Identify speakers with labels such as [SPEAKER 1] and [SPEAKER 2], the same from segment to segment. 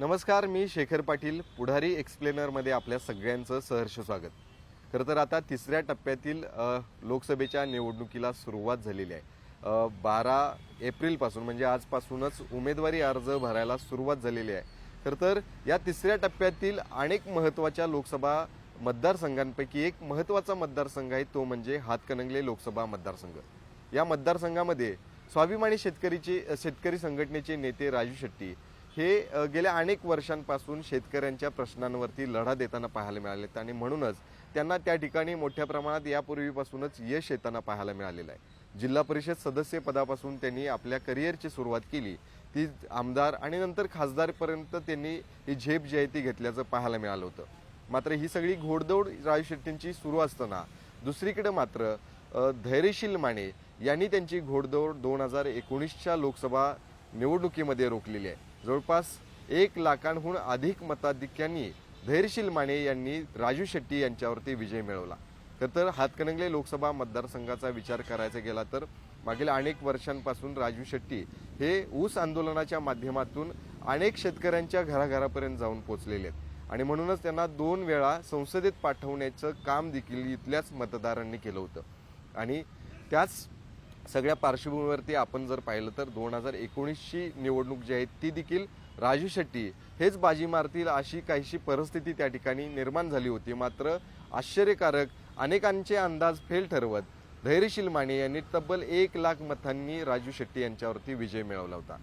[SPEAKER 1] नमस्कार मी शेखर पाटील पुढारी एक्सप्लेनरमध्ये आपल्या सगळ्यांचं सहर्ष स्वागत. खरं तर आता तिसऱ्या टप्प्यातील लोकसभेच्या निवडणुकीला सुरुवात झालेली आहे. बारा एप्रिलपासून म्हणजे आजपासूनच उमेदवारी अर्ज भरायला सुरुवात झालेली आहे. खरं तर या तिसऱ्या टप्प्यातील अनेक महत्त्वाच्या लोकसभा मतदारसंघांपैकी एक महत्त्वाचा मतदारसंघ आहे तो म्हणजे हातकणंगले लोकसभा मतदारसंघ. या मतदारसंघामध्ये स्वाभिमानी शेतकरीचे शेतकरी संघटनेचे नेते राजू शेट्टी हे गेल्या अनेक वर्षांपासून शेतकऱ्यांच्या प्रश्नांवरती लढा देताना पाहायला मिळालेत आणि म्हणूनच त्यांना त्या ठिकाणी मोठ्या प्रमाणात यापूर्वीपासूनच यश येताना पाहायला मिळालेलं आहे. जिल्हा परिषद सदस्य पदापासून त्यांनी आपल्या करिअरची सुरुवात केली. ती आमदार आणि नंतर खासदारपर्यंत त्यांनी ही झेप जी आहे ती घेतल्याचं पाहायला मिळालं होतं. मात्र ही सगळी घोडदौड राजू शेट्टींची सुरू असताना दुसरीकडे मात्र धैर्यशील माने यांनी त्यांची घोडदौड दोन हजार एकोणीसच्या लोकसभा निवडणुकीमध्ये रोखलेली आहे. जवळपास एक लाखांहून अधिक मताधिक्यांनी धैर्यशील माने यांनी राजू शेट्टी यांच्यावरती विजय मिळवला. खर तर हातकणंगले लोकसभा मतदारसंघाचा विचार करायचा गेला तर मागील अनेक वर्षांपासून राजू शेट्टी हे ऊस आंदोलनाच्या माध्यमातून अनेक शेतकऱ्यांच्या घराघरापर्यंत जाऊन पोचलेले आहेत. आणि म्हणूनच त्यांना दोन वेळा संसदेत पाठवण्याचं काम देखील इथल्याच मतदारांनी केलं होतं. आणि त्याच सगळ्या पार्श्वभूमीवरती आपण जर पाहिलं तर दोन हजार एकोणीसची निवडणूक जी आहे ती देखील राजू शेट्टी हेच बाजी मारतील अशी काहीशी परिस्थिती त्या ठिकाणी निर्माण झाली होती. मात्र आश्चर्यकारक अनेकांचे अंदाज फेल ठरवत धैर्यशील माने यांनी तब्बल एक लाख मतांनी राजू शेट्टी यांच्यावरती विजय मिळवला होता.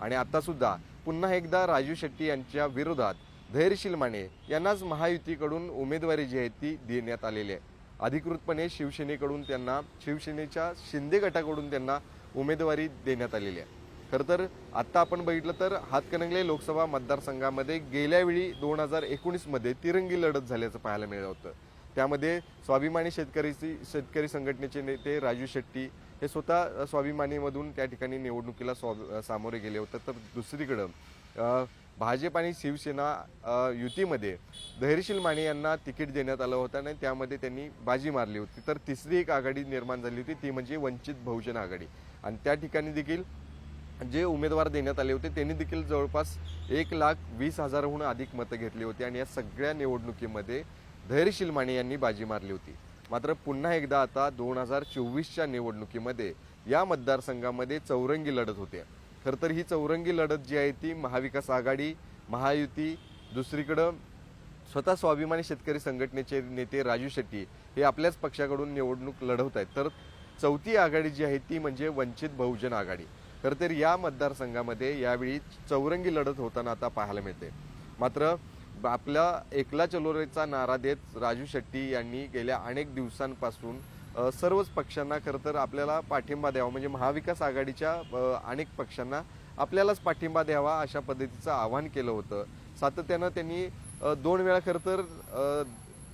[SPEAKER 1] आणि आतासुद्धा पुन्हा एकदा राजू शेट्टी यांच्या विरोधात धैर्यशील माने यांनाच महायुतीकडून उमेदवारी जी आहे ती देण्यात आलेली आहे. अधिकृतपणे शिवसेनेकडून त्यांना शिवसेनेच्या शिंदे गटाकडून त्यांना उमेदवारी देण्यात आलेली आहे. खरं तर आत्ता आपण बघितलं तर हातकणंगले लोकसभा मतदारसंघामध्ये गेल्या वेळी दोन हजार एकोणीसमध्ये तिरंगी लढत झाल्याचं पाहायला मिळालं होतं. त्यामध्ये स्वाभिमानी शेतकरीची शेतकरी संघटनेचे नेते राजू शेट्टी हे स्वतः स्वाभिमानीमधून त्या ठिकाणी निवडणुकीला स्वा सामोरे गेले होते. तर दुसरीकडं भाजप आणि शिवसेना युतीमध्ये धैर्यशील माने यांना तिकीट देण्यात आलं होतं आणि त्यामध्ये त्यांनी बाजी मारली होती. तर तिसरी एक आघाडी निर्माण झाली होती ती म्हणजे वंचित बहुजन आघाडी. आणि त्या ठिकाणी देखील जे उमेदवार देण्यात आले होते त्यांनी देखील जवळपास एक लाख वीस हजारहून अधिक मतं घेतली होती आणि या सगळ्या निवडणुकीमध्ये धैर्यशील माने यांनी बाजी मारली होती. मात्र पुन्हा एकदा आता दोन हजार चोवीसच्या निवडणुकीमध्ये या मतदारसंघामध्ये चौरंगी लढत होते. खरं तर ही चौरंगी लढत जी आहे ती महाविकास आघाडी महायुती दुसरीकडं स्वतः स्वाभिमानी शेतकरी संघटनेचे नेते राजू शेट्टी हे आपल्याच पक्षाकडून निवडणूक लढवत आहेत. तर चौथी आघाडी जी आहे ती म्हणजे वंचित बहुजन आघाडी. खरं तर या मतदारसंघामध्ये यावेळी चौरंगी लढत होताना आता पाहायला मिळते. मात्र आपला एकला चलोरेचा नारा देत राजू शेट्टी यांनी गेल्या अनेक दिवसांपासून सर्वच पक्षांना खरं तर आपल्याला पाठिंबा द्यावा. म्हणजे महाविकास आघाडीच्या अनेक पक्षांना आपल्यालाच पाठिंबा द्यावा अशा पद्धतीचं आवाहन केलं होतं. सातत्यानं त्यांनी दोन वेळा खरं तर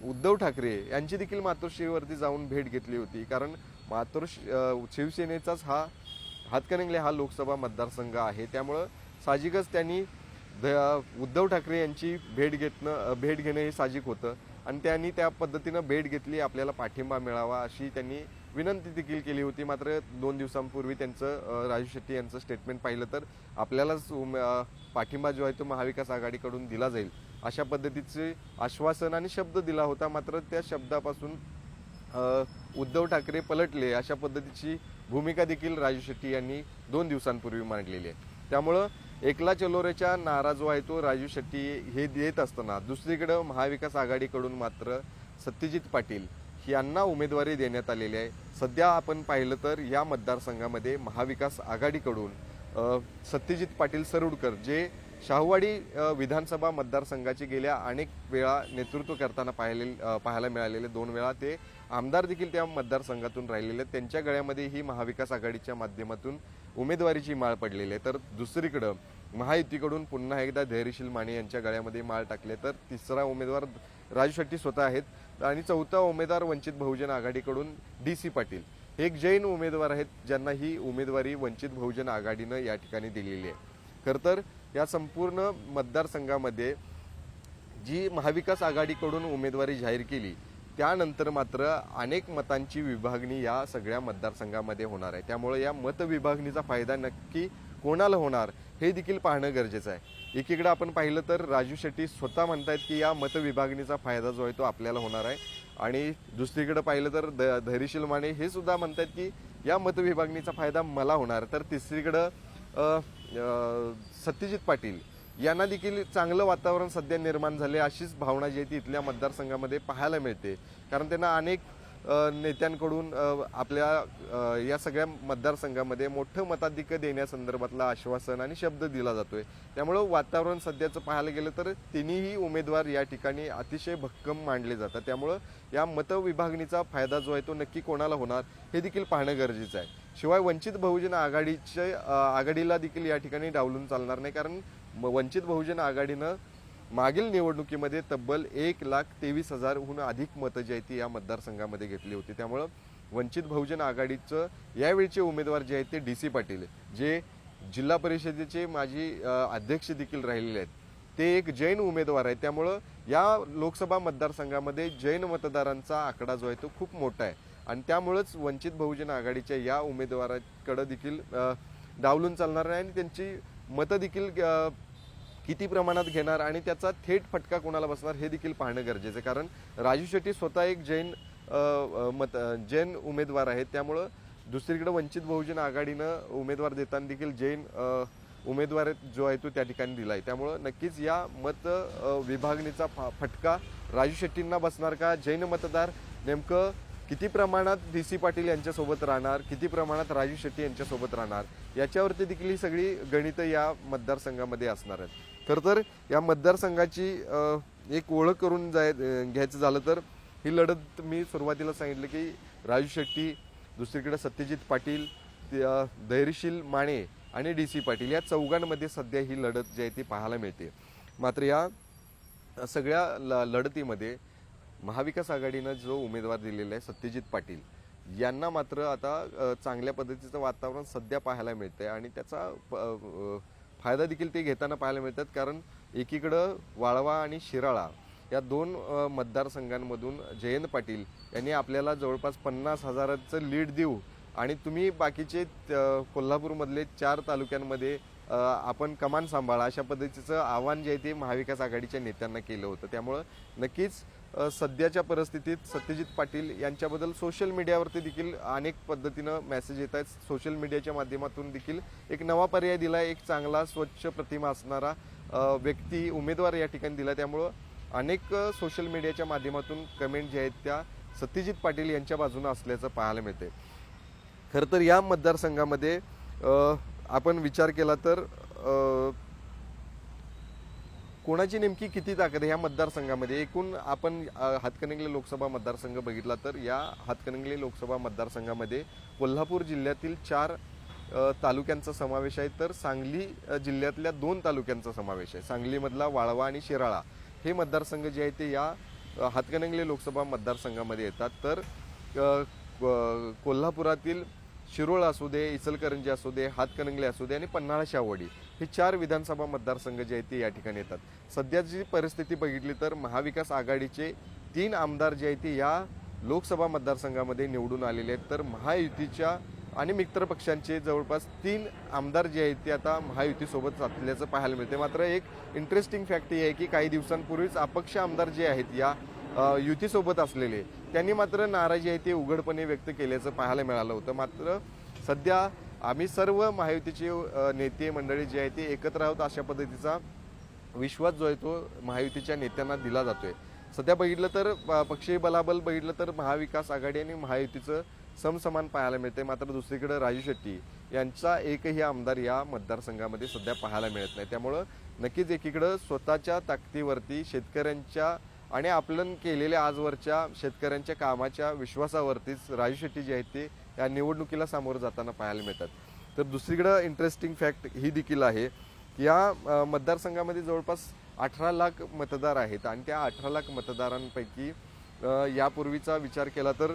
[SPEAKER 1] उद्धव ठाकरे यांची देखील मातोश्रीवरती जाऊन भेट घेतली होती. कारण मातोश्री शिवसेनेचाच हा हातकणंगले हा लोकसभा मतदारसंघ आहे. त्यामुळं साहजिकच त्यांनी उद्धव ठाकरे यांची भेट घेतणं भेट घेणं हे साहजिक होतं. आणि त्यांनी त्या पद्धतीनं भेट घेतली आपल्याला पाठिंबा मिळावा अशी त्यांनी विनंती देखील केली होती. मात्र दोन दिवसांपूर्वी त्यांचं राजू शेट्टी यांचं स्टेटमेंट पाहिलं तर आपल्यालाच पाठिंबा जो आहे तो महाविकास आघाडीकडून दिला जाईल. अशा पद्धतीचे आश्वासन आणि शब्द दिला होता. मात्र त्या शब्दापासून उद्धव ठाकरे पलटले. अशा पद्धतीची भूमिका देखील राजू शेट्टी यांनी दोन दिवसांपूर्वी मांडलेली आहे. त्यामुळं एकला चलोरेच्या नारा जो आहे तो राजू शेट्टी हे देत असताना दुसरीकडं महाविकास आघाडीकडून मात्र सत्यजित पाटील यांना उमेदवारी देण्यात आलेली आहे सध्या आपण पाहिलं तर या मतदारसंघामध्ये महाविकास आघाडीकडून सत्यजित पाटील सरुडकर जे शाहूवाडी विधानसभा मतदारसंघाचे गेल्या अनेक वेळा नेतृत्व करताना पाहिले पाहायला मिळालेले दोन वेळा ते आमदार देखील त्या मतदारसंघातून राहिलेले आहेत. त्यांच्या गळ्यामध्ये ही महाविकास आघाडीच्या माध्यमातून उमेदवारीची माळ पडलेली आहे. तर दुसरीकडं महायुतीकडून पुन्हा एकदा धैर्यशील माने यांच्या गळ्यामध्ये माळ टाकले. तर तिसरा उमेदवार राजू शेट्टी स्वतः आहेत. आणि चौथा उमेदवार वंचित बहुजन आघाडीकडून डी सी पाटील. हे एक जैन उमेदवार आहेत ज्यांना ही उमेदवारी वंचित बहुजन आघाडीनं या ठिकाणी दिलेली आहे. खरं तर या संपूर्ण मतदारसंघामध्ये जी महाविकास आघाडीकडून उमेदवारी जाहीर केली त्यानंतर मात्र अनेक मतांची विभागणी या सगळ्या मतदारसंघामध्ये होणार आहे. त्यामुळे या मतविभागणीचा फायदा नक्की कोणाला होणार हे देखील पाहणं गरजेचं आहे. एकीकडे आपण पाहिलं तर राजू शेट्टी स्वतः म्हणतायत की या मतविभागणीचा फायदा जो आहे तो आपल्याला होणार आहे. आणि दुसरीकडे पाहिलं तर द धैर्यशील माने हे सुद्धा म्हणतात की या मतविभागणीचा फायदा मला होणार. तर तिसरीकडं सत्यजित पाटील यांना देखील चांगलं वातावरण सध्या निर्माण झाले अशीच भावना जी आहे ती इथल्या मतदारसंघामध्ये पाहायला मिळते. कारण त्यांना अनेक नेत्यांकडून आपल्या या सगळ्या मतदारसंघामध्ये मोठं मताधिक्य देण्यासंदर्भातला आश्वासन आणि शब्द दिला जातोय. त्यामुळं वातावरण सध्याचं पाहायला गेलं तर तिन्ही उमेदवार या ठिकाणी अतिशय भक्कम मांडले जातात. त्यामुळं या मतविभागणीचा फायदा जो आहे तो नक्की कोणाला होणार हे देखील पाहणं गरजेचं आहे. शिवाय वंचित बहुजन आघाडीचे आघाडीला देखील या ठिकाणी डावलून चालणार नाही. कारण वंचित बहुजन आघाडीनं मागील निवडणुकीमध्ये तब्बल एक लाख तेवीस हजारहून अधिक मतं जी आहेत ती या मतदारसंघामध्ये घेतली होती. त्यामुळं वंचित बहुजन आघाडीचं यावेळीचे उमेदवार जे आहेत ते डी सी पाटील जे जिल्हा परिषदेचे माजी अध्यक्ष देखील राहिलेले आहेत. ते एक जैन उमेदवार आहेत. त्यामुळं या लोकसभा मतदारसंघामध्ये जैन मतदारांचा आकडा जो आहे तो खूप मोठा आहे. आणि त्यामुळंच वंचित बहुजन आघाडीच्या या उमेदवाराकडं देखील डावलून चालणार नाही आणि त्यांची मतं देखील किती प्रमाणात घेणार आणि त्याचा थेट फटका कोणाला बसणार हे देखील पाहणं गरजेचं आहे. कारण राजू शेट्टी स्वतः एक जैन मत जैन उमेदवार आहेत. त्यामुळं दुसरीकडे वंचित बहुजन आघाडीनं उमेदवार देताना देखील जैन उमेदवार जो आहे तो त्या ठिकाणी दिला आहे त्यामुळं नक्कीच या मत विभागणीचा फा- फटका राजू शेट्टींना बसणार का? जैन मतदार नेमकं किती प्रमाणात डी सी पाटील यांच्यासोबत राहणार? किती प्रमाणात राजू शेट्टी यांच्यासोबत राहणार? याच्यावरती देखील ही सगळी गणितं या मतदारसंघामध्ये असणार आहेत. खरं तर या मतदारसंघाची एक ओळख करून जाय घ्यायचं झालं तर ही लढत मी सुरुवातीला सांगितलं की राजू शेट्टी दुसरीकडे सत्यजित पाटील धैर्यशील माने आणि डी सी पाटील या चौघांमध्ये सध्या ही लढत जी आहे ती पाहायला मिळते. मात्र या सगळ्या ल लढतीमध्ये महाविकास आघाडीनं जो उमेदवार दिलेला आहे सत्यजित पाटील यांना मात्र आता चांगल्या पद्धतीचं वातावरण सध्या पाहायला मिळतंय आणि त्याचा प- फायदा देखील ते घेताना पाहायला मिळतात. कारण एकीकडं वाळवा आणि शिराळा या दोन मतदारसंघांमधून जयंत पाटील यांनी आपल्याला जवळपास पन्नास हजाराचं लीड देऊ आणि तुम्ही बाकीचे कोल्हापूरमधले चार तालुक्यांमध्ये आपण कमान सांभाळा अशा पद्धतीचं आव्हान जे आहे ते महाविकास आघाडीच्या नेत्यांना केलं होतं. त्यामुळं नक्कीच सध्याच्या परिस्थितीत सत्यजित पाटील यांच्याबद्दल सोशल मीडियावरती देखील अनेक पद्धतीनं मेसेज येत आहेत. सोशल मीडियाच्या माध्यमातून देखील एक नवा पर्याय दिला एक चांगला स्वच्छ प्रतिमा असणारा व्यक्ती उमेदवार या ठिकाणी दिला त्यामुळं अनेक सोशल मीडियाच्या माध्यमातून कमेंट जे आहेत त्या सत्यजित पाटील यांच्या बाजूनं असल्याचं पाहायला मिळते खरं तर या मतदारसंघामध्ये आपण विचार केला तर कोणाची नेमकी किती ताकद आहे ह्या मतदारसंघामध्ये? एकूण आपण हातकणंगले लोकसभा मतदारसंघ बघितला तर या हातकणंगले लोकसभा मतदारसंघामध्ये कोल्हापूर जिल्ह्यातील चार तालुक्यांचा समावेश आहे. तर सांगली जिल्ह्यातल्या दोन तालुक्यांचा समावेश आहे. सांगलीमधला वाळवा आणि शिराळा हे मतदारसंघ जे आहे ते या हातकणंगले लोकसभा मतदारसंघामध्ये येतात. तर कोल्हापुरातील शिरोळ असू दे इचलकरंजी असू दे हातकणंगले असू दे आणि पन्हाळा शावडी हे चार विधानसभा मतदारसंघ जे आहेत ते या ठिकाणी येतात. सध्याची परिस्थिती बघितली तर महाविकास आघाडीचे तीन आमदार जे आहेत ते या लोकसभा मतदारसंघामध्ये निवडून आलेले आहेत. तर महायुतीच्या आणि मित्रपक्षांचे जवळपास तीन आमदार जे आहेत ते आता महायुतीसोबत असल्याचं पाहायला मिळते मात्र एक इंटरेस्टिंग फॅक्ट ही आहे की काही दिवसांपूर्वीच अपक्ष आमदार जे आहेत या युतीसोबत असलेले त्यांनी मात्र नाराजी आहे ते उघडपणे व्यक्त केल्याचं पाहायला मिळालं होतं. मात्र सध्या आम्ही सर्व महायुतीचे नेते मंडळी जे आहेत ते एकत्र आहोत अशा पद्धतीचा विश्वास जो आहे तो महायुतीच्या नेत्यांना दिला जातोय. सध्या बघितलं तर प- पक्षीय बलाबल बघितलं तर महाविकास आघाडी आणि महायुतीचं समसमान पाहायला मिळते मात्र दुसरीकडे राजू शेट्टी यांचा एकही आमदार या मतदारसंघामध्ये सध्या पाहायला मिळत नाही. त्यामुळं नक्कीच एकीकडं स्वतःच्या ताकदीवरती शेतकऱ्यांच्या आणि आपलं केलेल्या आजवरच्या शेतकऱ्यांच्या कामाच्या विश्वासावरतीच राजू शेट्टी जे आहेत ते या निवडणुकीला सामोरं जाताना पाहायला मिळतात. तर दुसरीकडं इंटरेस्टिंग फॅक्ट ही देखील आहे की या मतदारसंघामध्ये जवळपास अठरा लाख मतदार आहेत आणि त्या अठरा लाख मतदारांपैकी यापूर्वीचा विचार केला तर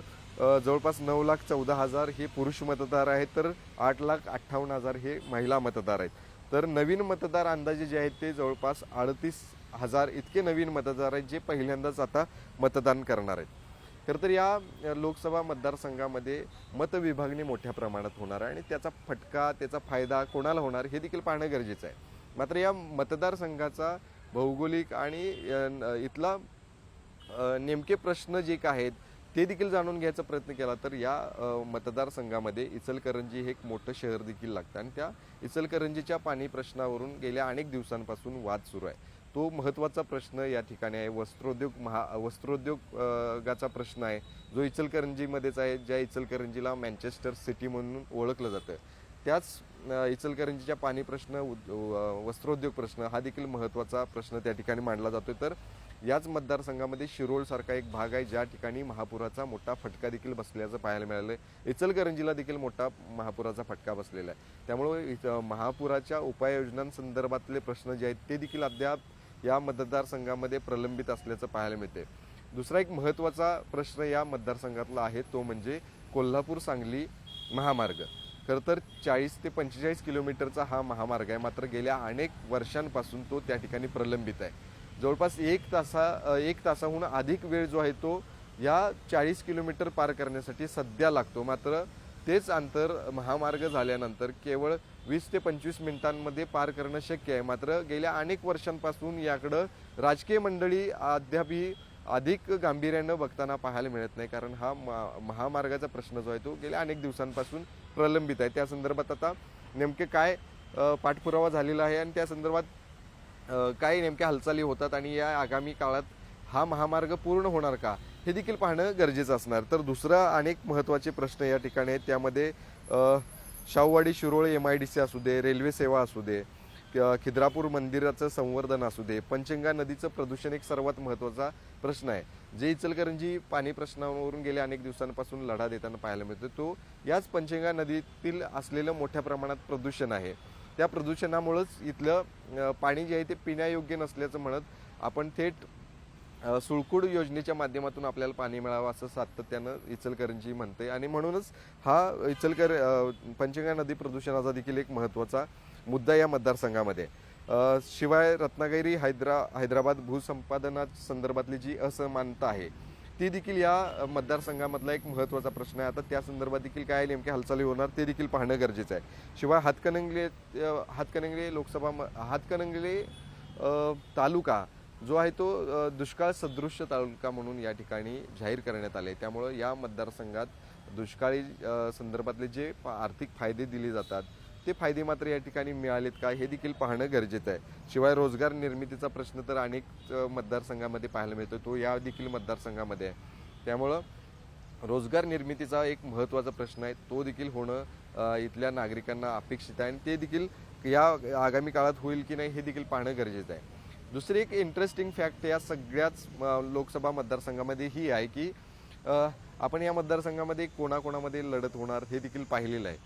[SPEAKER 1] जवळपास नऊ लाख चौदा हजार हे पुरुष मतदार आहेत तर आठ लाख अठ्ठावन्न हजार हे महिला मतदार आहेत. तर नवीन मतदार अंदाजे जे आहेत ते जवळपास अडतीस हजार इतके नवीन मतदार आहेत जे पहिल्यांदाच आता मतदान करणार आहेत. खरं तर या लोकसभा मतदारसंघामध्ये मतविभागणी मोठ्या प्रमाणात होणार आहे आणि त्याचा फटका त्याचा फायदा कोणाला होणार हे देखील पाहणं गरजेचं आहे. मात्र या मतदारसंघाचा भौगोलिक आणि इथला नेमके प्रश्न जे काय आहेत ते देखील जाणून घ्यायचा प्रयत्न केला तर या मतदारसंघामध्ये इचलकरंजी हे एक मोठं शहर देखील लागतं आणि त्या इचलकरंजीच्या पाणी प्रश्नावरून गेल्या अनेक दिवसांपासून वाद सुरू आहे. तो महत्त्वाचा प्रश्न या ठिकाणी आहे. वस्त्रोद्योग महा वस्त्रोद्योगाचा प्रश्न आहे. जो इचलकरंजीमध्येच आहे ज्या इचलकरंजीला मँचेस्टर सिटी म्हणून ओळखलं जातं. त्याच इचलकरंजीच्या पाणी प्रश्न उद- वस्त्रोद्योग प्रश्न हा देखील महत्त्वाचा प्रश्न त्या ठिकाणी मांडला जातोय. तर याच मतदारसंघामध्ये शिरोळसारखा एक भाग आहे ज्या ठिकाणी महापुराचा मोठा फटका देखील बसल्याचं पाहायला मिळालं आहे इचलकरंजीला देखील मोठा महापुराचा फटका बसलेला आहे. त्यामुळे इथं महापुराच्या उपाययोजनांसंदर्भातले प्रश्न जे आहेत ते देखील अद्याप या मतदारसंघामध्ये प्रलंबित असल्याचं पाहायला मिळते दुसरा एक महत्त्वाचा प्रश्न या मतदारसंघातला आहे तो म्हणजे कोल्हापूर सांगली महामार्ग. खरं तर चाळीस ते पंचेचाळीस किलोमीटरचा हा महामार्ग आहे. मात्र गेल्या अनेक वर्षांपासून तो त्या ठिकाणी प्रलंबित आहे. जवळपास एक तासा एक तासाहून अधिक वेळ जो आहे तो या चाळीस किलोमीटर पार करण्यासाठी सध्या लागतो. मात्र तेच अंतर महामार्ग झाल्यानंतर केवळ वीस ते पंचवीस मिनिटांमध्ये पार करणं शक्य आहे. मात्र गेल्या अनेक वर्षांपासून याकडं राजकीय मंडळी अद्यापही अधिक गांभीर्यानं बघताना पाहायला मिळत नाही. कारण हा मा- महामार्गाचा प्रश्न जो आहे तो गेल्या अनेक दिवसांपासून प्रलंबित आहे. त्या संदर्भात आता नेमके काय पाठपुरावा झालेला आहे आणि त्या संदर्भात काय नेमक्या हालचाली होतात आणि या आगामी काळात हा महामार्ग पूर्ण होणार का? हे देखील पाहणं गरजेचं असणार. तर दुसरा अनेक महत्त्वाचे प्रश्न या ठिकाणी आहेत. त्यामध्ये Shahuwadi Shirol M I D C असू दे रेल्वे सेवा असू दे खिद्रापूर मंदिराचं संवर्धन असू दे पंचगंगा नदीचं प्रदूषण एक सर्वात महत्त्वाचा प्रश्न आहे. जे इचलकरंजी पाणी प्रश्नावरून गेल्या अनेक दिवसांपासून लढा देताना पाहायला मिळतो तो याच पंचगंगा नदीतील असलेलं मोठ्या प्रमाणात प्रदूषण आहे. त्या प्रदूषणामुळंच इथलं पाणी जे आहे ते पिण्यायोग्य नसल्याचं म्हणत आपण थेट सुळकुड योजनेच्या माध्यमातून आपल्याला पाणी मिळावं असं सातत्यानं इचलकरंजी म्हणते. आणि म्हणूनच हा इचलकर पंचगंगा नदी प्रदूषणाचा देखील एक महत्त्वाचा मुद्दा या मतदारसंघामध्ये. शिवाय रत्नागिरी हैदरा हैदराबाद भूसंपादना संदर्भातली जी असमानता आहे ती देखील या मतदारसंघामधला एक महत्त्वाचा प्रश्न आहे. आता त्या संदर्भात देखील काय नेमक्या हालचाली होणार ते देखील पाहणं गरजेचं आहे. शिवाय हातकणंगले हातकणंगले लोकसभा म- हातकणंगले तालुका जो आहे तो दुष्काळ सदृश्य तालुका म्हणून या ठिकाणी जाहीर करण्यात आले. त्यामुळं या मतदारसंघात दुष्काळी संदर्भातले जे आर्थिक फायदे दिले जातात ते फायदे मात्र या ठिकाणी मिळालेत का हे देखील पाहणं गरजेचं आहे. शिवाय रोजगार निर्मितीचा प्रश्न तर अनेक मतदारसंघामध्ये पाहायला मिळतो तो या देखील मतदारसंघामध्ये आहे. त्यामुळं रोजगार निर्मितीचा एक महत्त्वाचा प्रश्न आहे. तो देखील होणं इथल्या नागरिकांना अपेक्षित आहे आणि ते देखील या आगामी काळात होईल की नाही हे देखील पाहणं गरजेचं आहे. दुसरी एक इंटरेस्टिंग फॅक्ट या सगळ्याच लोकसभा मतदारसंघामध्ये ही आहे की आपण या मतदारसंघामध्ये कोणाकोणामध्ये लढत होणार हे देखील पाहिलेलं आहे.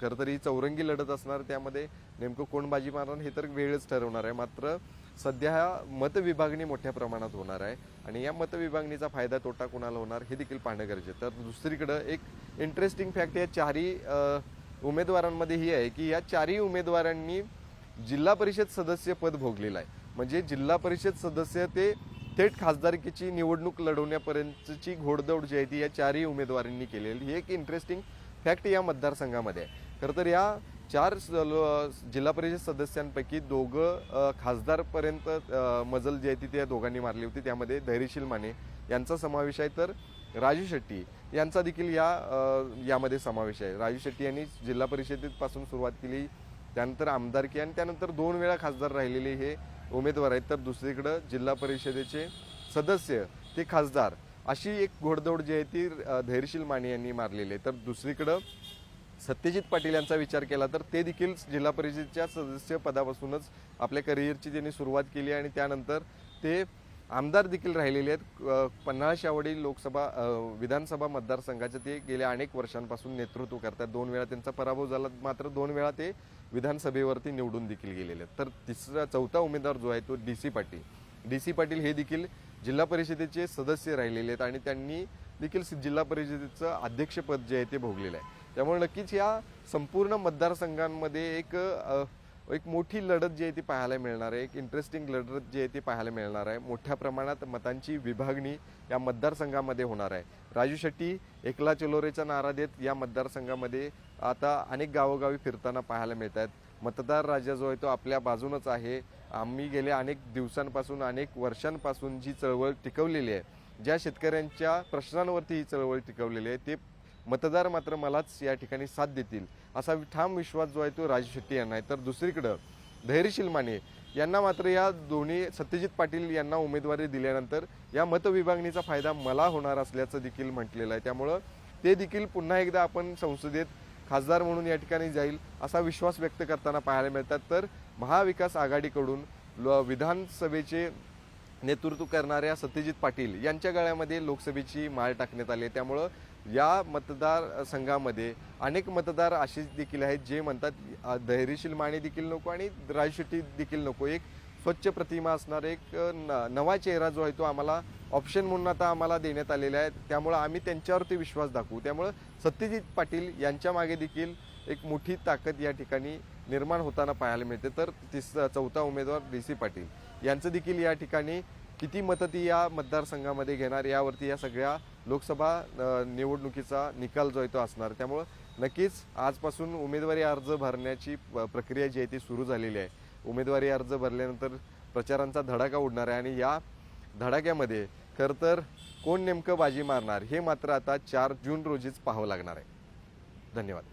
[SPEAKER 1] खरं तर ही चौरंगी लढत असणार त्यामध्ये नेमकं कोण बाजी मारणार हे तर वेळच ठरवणार आहे. मात्र सध्या मतविभागणी मोठ्या प्रमाणात होणार आहे आणि या मतविभागणीचा फायदा तोटा कोणाला होणार हे देखील पाहणं गरजेचं तर दुसरीकडं एक इंटरेस्टिंग फॅक्ट या चारही उमेदवारांमध्ये ही आहे की या चारही उमेदवारांनी जिल्हा परिषद सदस्य पद भोगलेलं आहे. म्हणजे जिल्हा परिषद सदस्य ते थेट खासदारकीची निवडणूक लढवण्यापर्यंतची घोडदौड जी आहे ती या चारही उमेदवारांनी केलेली ही एक इंटरेस्टिंग फॅक्ट या मतदारसंघामध्ये आहे. खरं तर या चार स- लो- जिल्हा परिषद सदस्यांपैकी दोघं खासदारपर्यंत मजल जी आहे ती त्या दोघांनी मारली होती. त्यामध्ये धैर्यशील माने यांचा समावेश आहे. तर राजू शेट्टी यांचा देखील या यामध्ये समावेश आहे. राजू शेट्टी यांनी जिल्हा परिषदेपासून सुरुवात केली. त्यानंतर आमदारकी आणि त्यानंतर दोन वेळा खासदार राहिलेले हे उमेदवार आहेत. तर दुसरीकडं जिल्हा परिषदेचे सदस्य ते खासदार अशी एक घोडदौड जी आहे ती धैर्यशील माने यांनी मारलेली आहे. तर दुसरीकडं सत्यजित पाटील यांचा विचार केला तर ते देखील जिल्हा परिषदेच्या सदस्य पदापासूनच आपल्या करिअरची त्यांनी सुरुवात केली आणि त्यानंतर ते आमदार देखील राहिलेले आहेत. अ, पन्हाळा शावडी लोकसभा विधानसभा मतदारसंघाचे ते गेल्या अनेक वर्षांपासून नेतृत्व करतात. दोन वेळा त्यांचा पराभव झाला. मात्र दोन वेळा ते विधानसभेवरती निवडून देखील गेलेले आहेत. तर तिसरा चौथा उमेदवार जो आहे तो D C Patil. D C Patil हे देखील जिल्हा परिषदेचे सदस्य राहिलेले आहेत आणि त्यांनी देखील जिल्हा परिषदेचं अध्यक्षपद जे आहे ते भोगलेलं आहे. त्यामुळे नक्कीच या संपूर्ण मतदारसंघांमध्ये एक एक मोठी लढत जी आहे ती पाहायला मिळणार आहे एक इंटरेस्टिंग लढत जी आहे ती पाहायला मिळणार आहे. मोठ्या प्रमाणात मतांची विभागणी या मतदारसंघामध्ये होणार आहे. राजू शेट्टी एकला चलोरेचा नारा देत या मतदारसंघामध्ये आता अनेक गावोगावी फिरताना पाहायला मिळत आहेत. मतदार राजा जो आहे तो आपल्या बाजूनच आहे. आम्ही गेल्या अनेक दिवसांपासून अनेक वर्षांपासून जी चळवळ टिकवलेली आहे ज्या शेतकऱ्यांच्या प्रश्नांवरती ही चळवळ टिकवलेली आहे ते मतदार मात्र मलाच या ठिकाणी साथ देतील असा ठाम विश्वास जो आहे तो राजू शेट्टी यांना आहे. तर दुसरीकडं धैर्यशील माने यांना मात्र या दोन्ही सत्यजित पाटील यांना उमेदवारी दिल्यानंतर या मतविभागणीचा फायदा मला होणार असल्याचं देखील म्हटलेलं आहे. त्यामुळं ते देखील पुन्हा एकदा आपण संसदेत खासदार म्हणून या ठिकाणी जाईल असा विश्वास व्यक्त करताना पाहायला मिळतात. तर महाविकास आघाडीकडून ल- विधानसभेचे नेतृत्व करणाऱ्या सत्यजित पाटील यांच्या गळ्यामध्ये लोकसभेची माळ टाकण्यात आली आहे. त्यामुळं या मतदार संघामध्ये अनेक मतदार असे देखील आहेत जे म्हणतात धैर्यशील माने देखील नको आणि राज शेट्टी देखील नको. एक स्वच्छ प्रतिमा असणार एक न- नवा चेहरा जो आहे तो आम्हाला ऑप्शन म्हणून आता आम्हाला देण्यात आलेला आहे त्यामुळं आम्ही त्यांच्यावरती विश्वास दाखवू. त्यामुळं सत्यजित पाटील यांच्या मागे देखील एक मोठी ताकद या ठिकाणी निर्माण होताना पाहायला मिळते. तर तिस चौथा उमेदवार डी सी पाटील. यांचं देखील या ठिकाणी किती मतं ती या मतदारसंघामध्ये घेणार यावरती या सगळ्या लोकसभा निवडणुकीचा निकाल जो आहे तो असणार. त्यामुळं नक्कीच आजपासून उमेदवारी अर्ज भरण्याची प- प्रक्रिया जी आहे ती सुरू झालेली आहे. उमेदवारी अर्ज भरल्यानंतर प्रचारांचा धडाका उडणार आहे आणि या धडाक्यामध्ये खरं तर कोण नेमकं बाजी मारणार हे मात्र आता चार जून रोजीच पाहावं लागणार आहे. धन्यवाद.